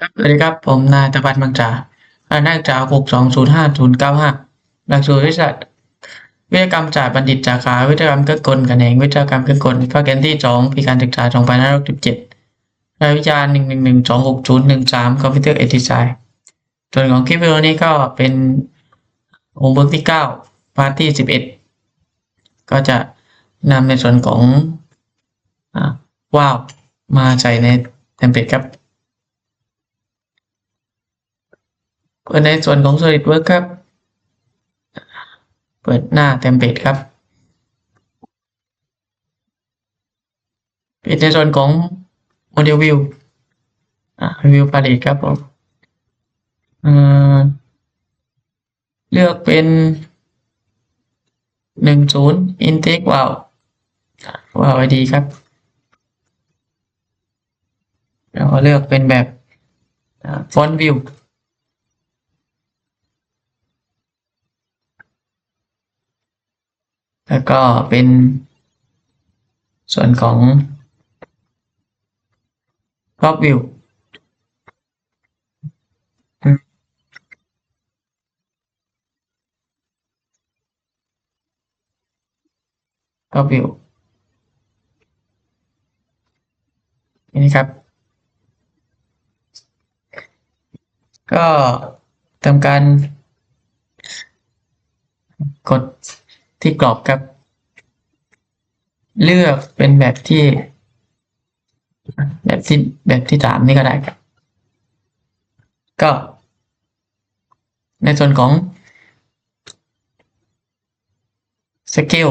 สวัสดีครับ ผมนายตะพันบางจากคณะจาหกสองศูนย์ห้าศูนย์เก้าห้าหลักสูตรวิชาวิทยากรรมศาสตร์บัณฑิตสาขาวิทยากรรมเครื่องกลแขนงวิทยากรรมเครื่องกลภาคเรียนที่สองปีการศึกษาสองพันห้าร้อยสิบเจ็ดรายวิชาหนึ่งหนึ่งหนึ่งสองหกศูนย์หนึ่งสามคอมพิวเตอร์เอทิไซส่วนของคลิปวิดีโอนี้ก็เป็นโฮมเวิร์กที่เก้าพาร์ทที่สิบเอ็ดก็จะนำในส่วนของอว้าวมาใส่ในเทมเพลตครับ เปิดในส่วนของ SolidWorks ครับ เปิดหน้าเทมเพลตครับปิดในส่วนของ Model View อ่า View Palette ครับผมเลือกเป็นหนึ่งศูนย์ intake wow ว้าวไอดีครับ แล้วก็เลือกเป็นแบบ font view แล้วก็เป็นส่วนของ top view อืม top view นี่ครับ ก็ทำการกด ที่กรอบครับ เลือกเป็นแบบที่ แบบที่แบบที่สามนี่ก็ได้ครับ ก็ ในส่วนของสเกล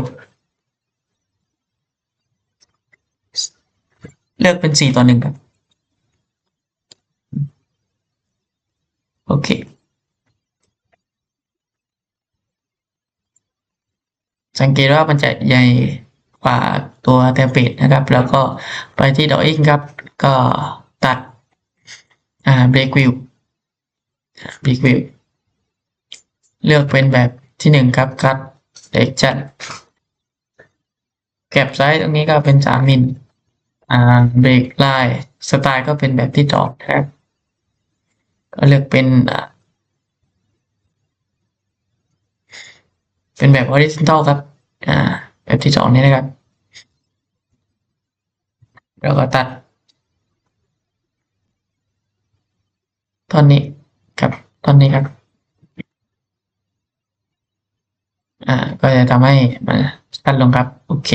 เลือกเป็นสี่ต่อหนึ่งครับ โอเค สังเกตว่ามันจะใหญ่กว่าตัวเทมเพลตนะครับ แล้วก็ไปที่ดออิ่งครับ ก็ตัดอ่าเบรกวิวเบรกวิวเลือกเป็นแบบที่หนึ่งครับคัดเด็กจัดแก็บไซส์ตรงนี้ก็เป็นสามมิลอ่าเบรกไลน์สไตล์ก็เป็นแบบที่จอดนะครับ ก็เลือกเป็นอ่า เป็นแบบ horizontal ครับ อ่า แบบที่สองนี้นะครับ แล้วก็ตัดตอนนี้ครับตอนนี้ครับ อ่า ก็จะทำให้มันสั้นลงครับ โอเค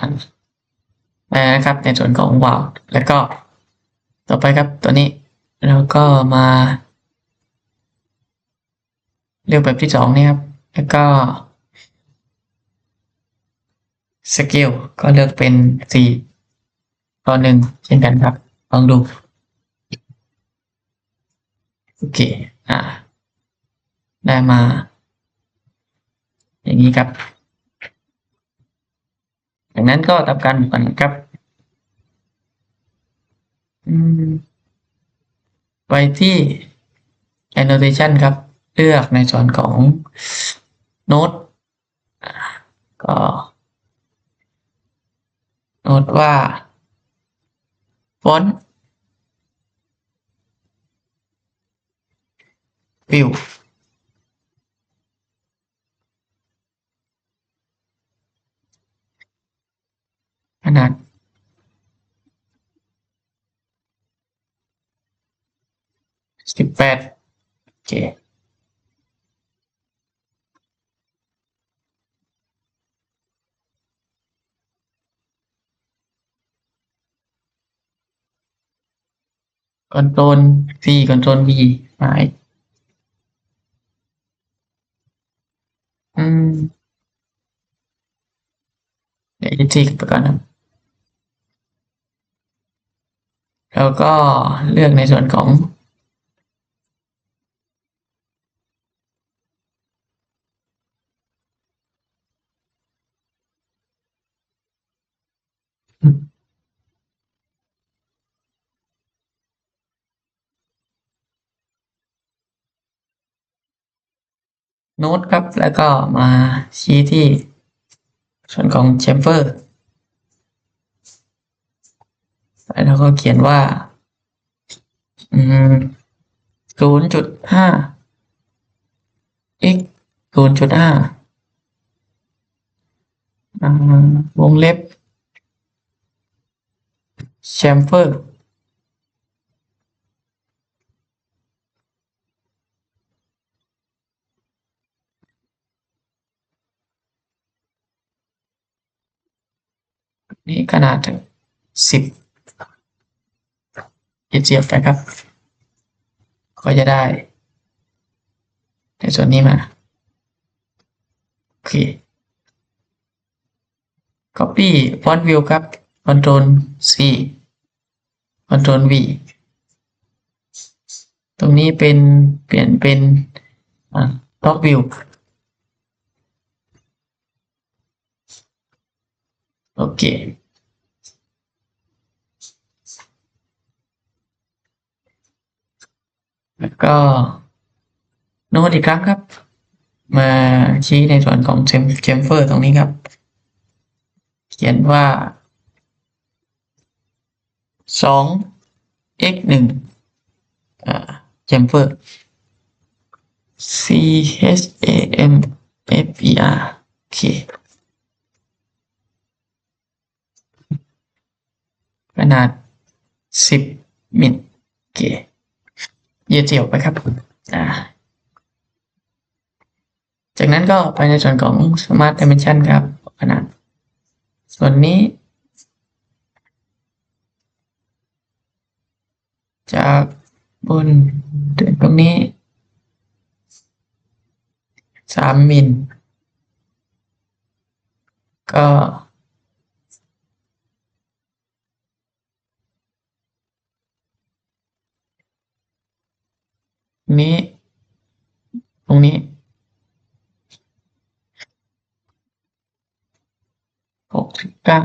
อันนะครับในส่วนของวาล์วแล้วก็ ต่อไปครับตัวนี้แล้วก็มาเลือกแบบที่สองนี่ครับ แล้วก็สเกลก็เลือกเป็นสี่ต่อหนึ่งเช่นกันครับลองดู โอเค อ่า ได้มา อย่างนี้ครับ จากนั้นก็ทำการบวกกันครับ ไปที่ annotation ครับ เลือกในส่วนของโน้ตก็โน้ตว่า font view ขนาด สิบแปดโอเคคอนโทรล C คอนโทรล V หายอืมเดี๋ยวจะทิ้งไปก่อนนะแล้วก็เลือกในส่วนของ โน้ตครับ แล้วก็มาชี้ที่ส่วนของแชมเฟอร์แล้วก็เขียนว่า อืมศูนย์จุดห้า x ศูนย์จุดห้าวงเล็บแชมเฟอร์ นี่ขนาดสิบเจียบนะครับ ก็จะได้ ในส่วนนี้มา โอเค copy font view ครับ control C control V ตรงนี้เป็นเปลี่ยนเป็น top view โอเค แล้วก็โน้ตอีกครั้งครับ มาชี้ในส่วนของเชมเฟอร์ตรงนี้ครับ เขียนว่าสอง x หนึ่งเชมเฟอร์ c h a m f e r โอเค นาดสิบมิลโอเคยืดเจียวไปครับอ่าจากนั้นก็ไปในส่วนของ Smart Dimension ครับ ขนาด ส่วนนี้ จากบนถึงตรงนี้สามมิลก็ นี้ ตรงนี้หกสิบเก้า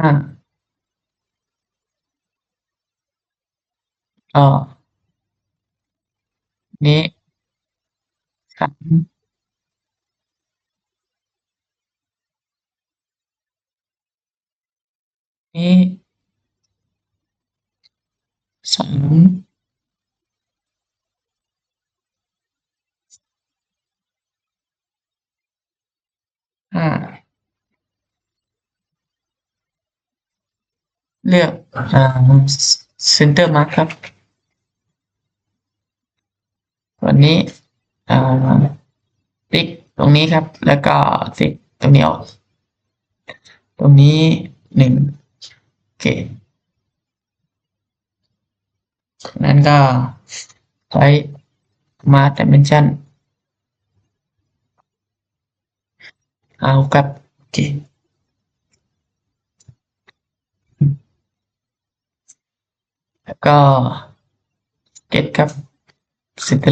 ห้าก็ นี้สามนี้สามห้าเลือกอ่า center mark ครับ วันนี้ติ๊กตรงนี้ครับ แล้วก็ติ๊กตรงนี้ออก ตรงนี้หนึ่งโอเคนั้นก็ใช้มาดิเมนชันเอาครับโอเคแล้วก็เก็ตครับ ซินเ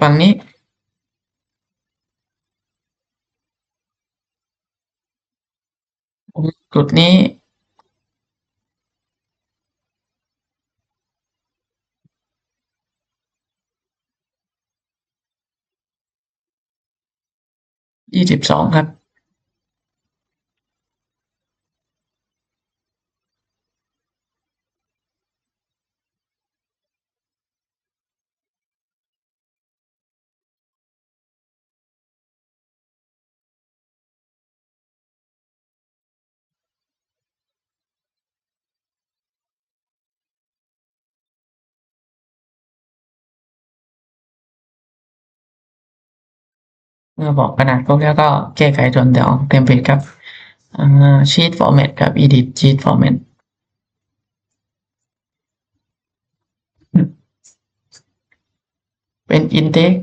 ฝั่งนี้ จุดนี้ยี่สิบสองครับ เมื่อบอกขนาดครบแล้วก็แก้ไขส่วนต่อเต็มเพจครับชีตฟอร์แมตครับ edit sheet format เป็น intake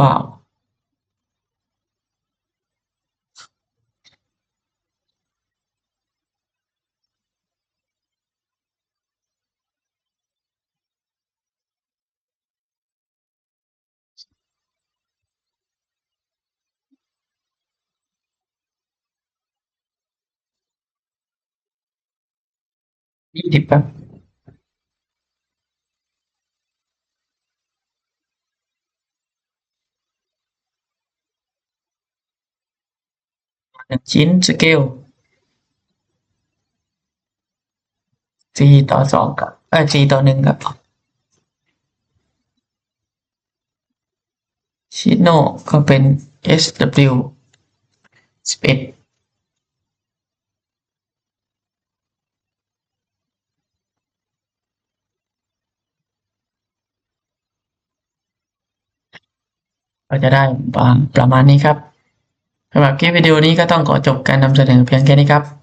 ว้าว ยี่สิบครับ หนึ่ง ชิ้นสเกลสี่ต่อสองกับเออสี่ต่อหนึ่งครับชิโนก็เป็น SW สิบเอ็ดก็จะได้ประมาณนี้ครับ สำหรับคลิปวิดีโอนี้ก็ต้องขอจบการนำเสนอเพียงแค่นี้ครับ